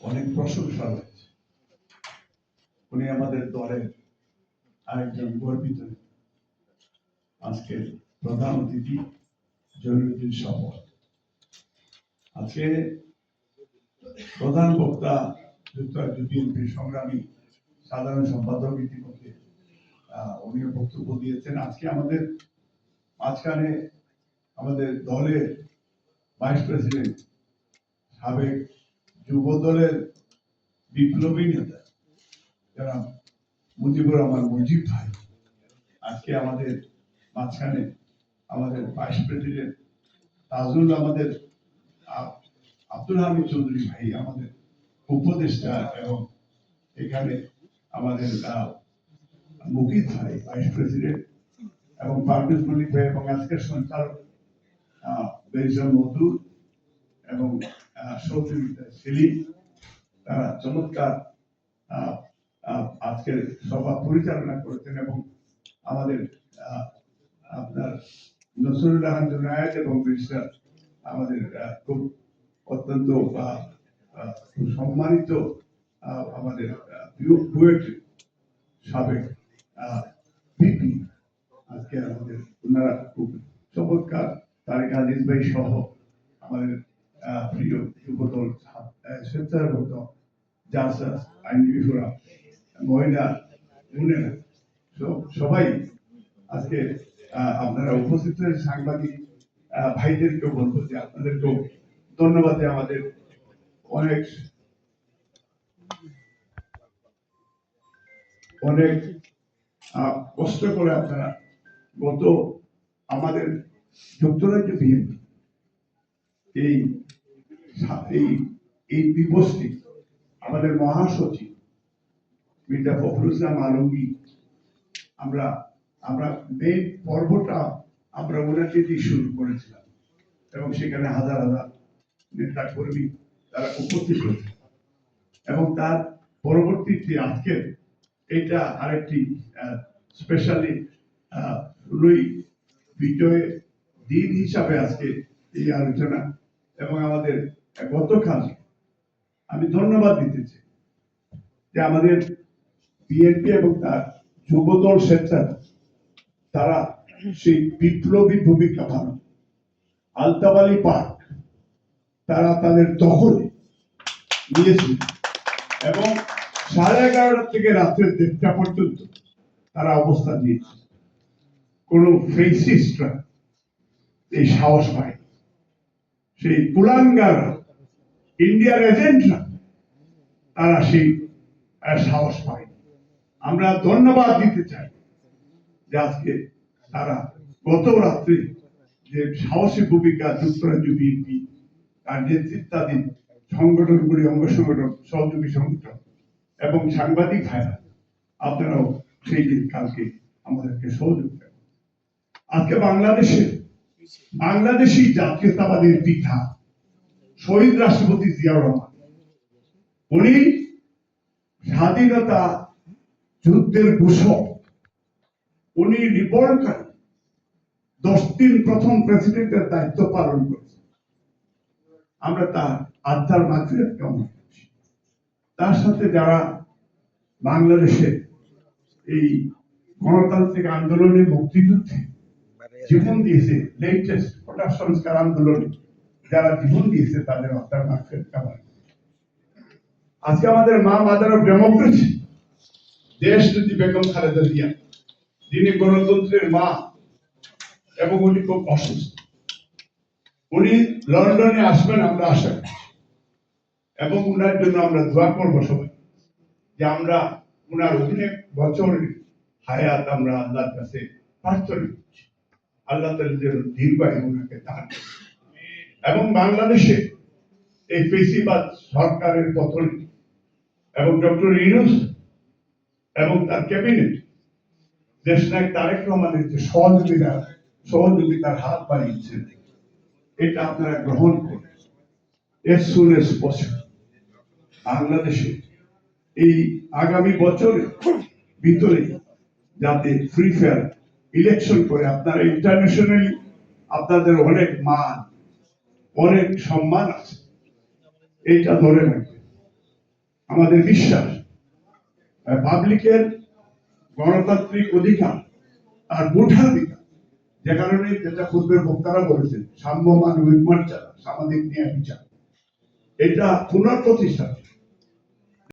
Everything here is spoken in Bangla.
অনেক প্রশংসা রয়েছে উনি আমাদের দলের আরেকজন গর্বিত আজকে প্রধান অতিথি জহিরুদ্দিন শপথ আজকে প্রধান বক্তা যুক্তরাজ্য বিএনপির সংগ্রামী সাধারণ সম্পাদক ইতিমধ্যে উনিও বক্তব্য দিয়েছেন। আজকে আমাদের মাঝখানে আমাদের দলের ভাইস প্রেসিডেন্ট সাবেক যুব দলের বিপ্লবী নেতা যারা মুজিবুর রহমান মুজিব ভাই আজকে আমাদের মাঝখানে আমাদের ভাইস প্রেসিডেন্ট তাজুল আমাদের আব্দুল হামিদ চৌধুরী ভাই আমাদের উপদেষ্টা এবং এখানে আমাদের মুকিত ভাই ভাইস প্রেসিডেন্ট এবং পারভেজ মল্লিক ভাই এবং আজকের সঞ্চালক আহ, মধুর এবং আহ, তারা চমৎকার আজকের সভা পরিচালনা করেছেন এবং আমাদের আপনার নসরুল্লাহ জুনায়েদ এবং মিস্টার আমাদের খুব অত্যন্ত আহ, সম্মানিত আমাদের সাবেক বিপি আজকে আমাদের ওনারা খুব চমৎকার তারেক আজিজ ভাই সহ আমাদের বোনেরা, সব- সবাই আজকে আপনারা উপস্থিত সাংবাদিক ভাইদেরকেও বলব যে আপনাদেরকেও ধন্যবাদ আমাদের অনেক অনেক কষ্ট করে আপনারা গত আমাদের যুক্তরাজ্য বিএনপি এই এই এই দিবসটি আমাদের মহাসচিব, মির্জা ফখরুল ইসলাম আমরা আমরা মেইন পর্বটা আমরা ওনাকে দিয়ে শুরু করেছিলাম। এবং সেখানে হাজার হাজার নেতা কর্মী তারা উপস্থিত হয়েছে। এবং তার পরবর্তীতে আজকের এটা আরেকটি স্পেশালি ষোলোই বিজয় দিন হিসাবে আজকে এই আলোচনা এবং আমাদের গতকাল আমি ধন্যবাদ দিতে চাই যে আমাদের বিএনপি এবং তার যুবদল স্বেচ্ছা তারা সেই বিপ্লবী ভূমিকা পালন আলতাবালি পার্ক তারা তাদের দখলে নিয়েছিল এবং সাড়ে এগারোটা থেকে রাত্রে দেড়টা পর্যন্ত তারা অবস্থান নিয়েছে কোন ফেসিস্টরা এই সাহস পায় সেই কুলাঙ্গার ইন্ডিয়ার এজেন্টরা তারা সেই সাহস পায় আমরা ধন্যবাদ দিতে চাই যে আজকে তারা গত রাত্রে যে সাহসী ভূমিকা যুক্তরাজ্য বিএনপি, তার নেতৃত্বাধীন সংগঠনগুলি অঙ্গ সংগঠন, সহযোগী সংগঠন এবং সাংবাদিক ভাইরা, আপনারাও সেই দিন কালকে আমাদেরকে সহযোগ করেন। আজকে বাংলাদেশে বাংলাদেশি জাতীয়তাবাদের পিঠা শহীদ রাষ্ট্রপতি জিয়াউর রহমান। উনি স্বাধীনতা যুদ্ধের ঘোষক। উনি রিপোর্টকারী দশ দিন প্রথম প্রেসিডেন্টের দায়িত্ব পালন করেছেন। আমরা তার আত্মার মাঝে কামনা তার সাথে যারা বাংলাদেশে এই গণতান্ত্রিক আন্দোলনে মুক্তিযুদ্ধে জীবন দিয়েছে লেটেস্ট কোটা সংস্কার আন্দোলনে যারা জীবন দিয়েছে তাদের আত্মার মাঝে কামনা আজকে আমাদের মা মাদার অফ ডেমোক্রেসি, দেশ যদি বেগম খালেদা জিয়া, যিনি গণতন্ত্রের মা এবং উনি খুব অসুস্থ। উনি লন্ডনে আসবেন আমরা আশা করছি। এবং উনার জন্য আমরা দোয়া করব সবাই, যে আমরা উনার অনেক বছর হায়াত আমরা আল্লাহর কাছে প্রার্থনা করছি। আল্লাহ তাআলা যেন দীর্ঘায়ু উনাকে দান এবং বাংলাদেশে এই পেশিবাদ সরকারের পতন এবং ডক্টর ইউনুস এবং তার ক্যাবিনেট দেশনায়ক তারেক রহমানের যে সহযোগিতা, সহযোগিতার হাত বাড়িয়েছেন, এটা আপনারা গ্রহণ করুন। এস সুন এস বাংলাদেশে এই আগামী বছরে ভিতরে যাতে ফ্রি ফেয়ার ইলেকশন করে আপনারা ইন্টারন্যাশনালি আপনাদের অনেক মান, অনেক সম্মান আছে। এইটা ধরে রাখবেন। আমাদের বিশ্বাস, পাবলিকের গণতান্ত্রিক অধিকার আর ভোটাধিকার, যে কারণে যেটা পূর্বের বক্তারা বলেছেন সাম্য মানবিক মর্যাদা সামাজিক ন্যায় বিচার। এটা পুনঃপ্রতিষ্ঠা